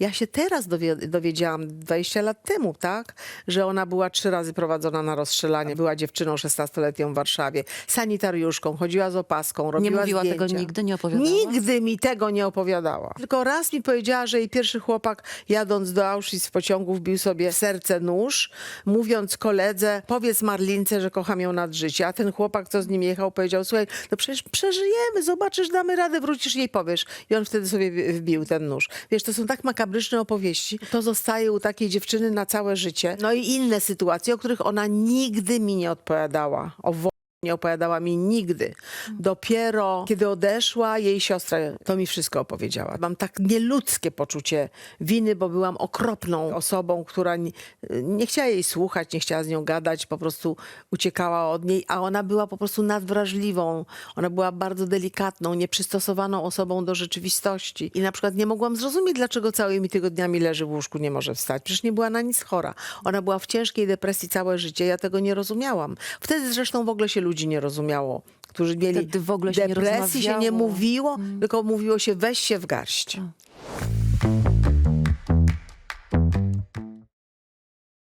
Ja się teraz dowie, dowiedziałam, 20 lat temu, tak, że ona była trzy razy prowadzona na rozstrzelanie. Była dziewczyną 16-letnią w Warszawie, sanitariuszką, chodziła z opaską, robiła mówiła tego zdjęcia. nigdy, nie opowiadała? Nigdy mi tego nie opowiadała. Tylko raz mi powiedziała, że jej pierwszy chłopak jadąc do Auschwitz w pociągu wbił sobie w serce nóż, mówiąc koledze, powiedz Marlince, że kocham ją nad życie. A ten chłopak, co z nim jechał, powiedział, słuchaj, no przecież przeżyjemy, zobaczysz, damy radę, wrócisz jej powiesz. I on wtedy sobie wbił ten nóż. Wiesz, to są tak makabryczne opowieści. To zostaje u takiej dziewczyny na całe życie. No i inne sytuacje, o których ona nigdy mi nie odpowiadała. O nie opowiadała mi nigdy. Dopiero kiedy odeszła jej siostra, to mi wszystko opowiedziała. Mam tak nieludzkie poczucie winy, bo byłam okropną osobą, która nie, nie chciała jej słuchać, nie chciała z nią gadać, po prostu uciekała od niej, a ona była po prostu nadwrażliwą. Ona była bardzo delikatną, nieprzystosowaną osobą do rzeczywistości. I na przykład nie mogłam zrozumieć, dlaczego całymi tygodniami leży w łóżku, nie może wstać. Przecież nie była na nic chora. Ona była w ciężkiej depresji całe życie. Ja tego nie rozumiałam. Wtedy zresztą w ogóle się ludzi nie rozumiało, którzy mieli Wtedy w ogóle się nie depresji, się nie rozmawiało. mówiło, tylko mówiło się weź się w garść.